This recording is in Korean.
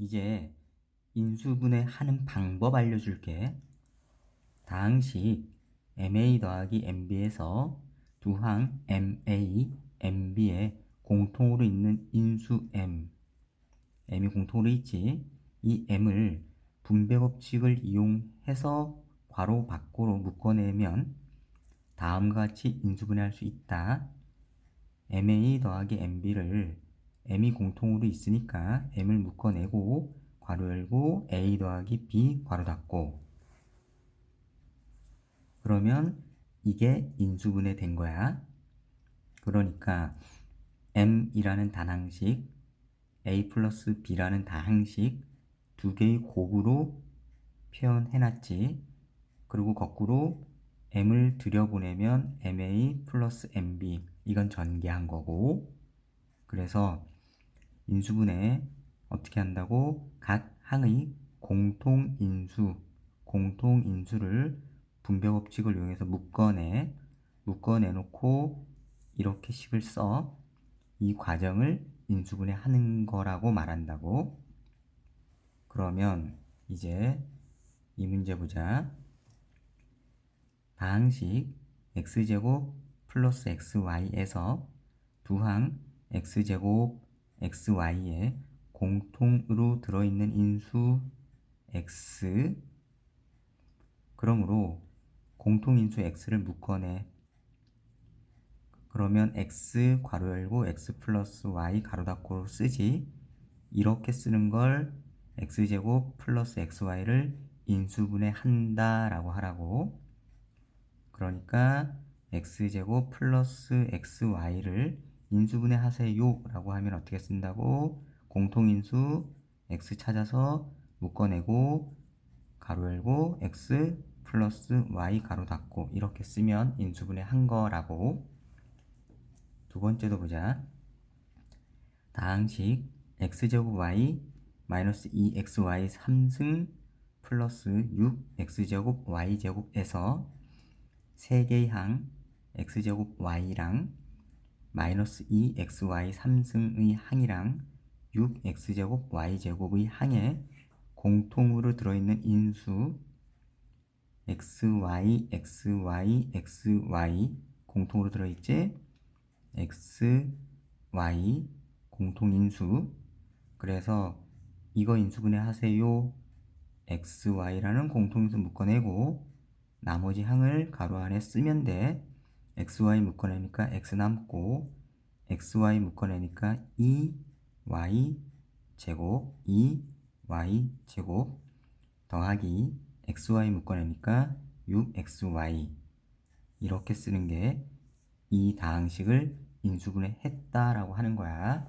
이제 인수분해 하는 방법 알려줄게. 다항식 MA 더하기 MB에서 두 항 MA, MB에 공통으로 있는 인수 M, M이 공통으로 있지. 이 M을 분배 법칙을 이용해서 괄호 밖으로 묶어내면 다음과 같이 인수분해할 수 있다. MA 더하기 MB를 M이 공통으로 있으니까 M을 묶어내고 괄호 열고 A 더하기 B 괄호 닫고 그러면 이게 인수분해 된 거야. 그러니까 M이라는 단항식 A 플러스 B라는 다항식 두 개의 곱으로 표현해놨지. 그리고 거꾸로 M을 들여보내면 MA 플러스 MB 이건 전개한 거고 그래서 인수분해 어떻게 한다고? 각 항의 공통 인수 공통 인수를 분배 법칙을 이용해서 묶어내 묶어내 놓고 이렇게 식을 써 이 과정을 인수분해 하는 거라고 말한다고. 그러면 이제 이 문제 보자. 다항식 x제곱 플러스 xy에서 두항 x제곱 xy에 공통으로 들어있는 인수 x. 그러므로 공통인수 x를 묶어내. 그러면 x 괄호 열고 x 플러스 y 가로 닫고 쓰지. 이렇게 쓰는 걸 x제곱 플러스 xy를 인수분해 한다 라고 하라고. 그러니까 x제곱 플러스 xy를 인수분해 하세요 라고 하면 어떻게 쓴다고? 공통인수 x 찾아서 묶어내고 가로 열고 x 플러스 y 가로 닫고 이렇게 쓰면 인수분해 한 거라고. 두 번째도 보자. 다항식 x제곱 y 마이너스 2xy 3승 플러스 6x제곱 y제곱에서 세 개의 항 x제곱 y랑 마이너스 2xy 3승의 항이랑 6x제곱 y제곱의 항에 공통으로 들어있는 인수 xy, xy, xy 공통으로 들어있지? x, y 공통인수. 그래서 이거 인수분해 하세요. x, y라는 공통인수 묶어내고 나머지 항을 가로 안에 쓰면 돼 x, y 묶어내니까 x 남고 x, y 묶어내니까 2 y 제곱 2 y 제곱 더하기 x, y 묶어내니까 6xy 이렇게 쓰는 게 이 다항식을 인수분해 했다라고 하는 거야.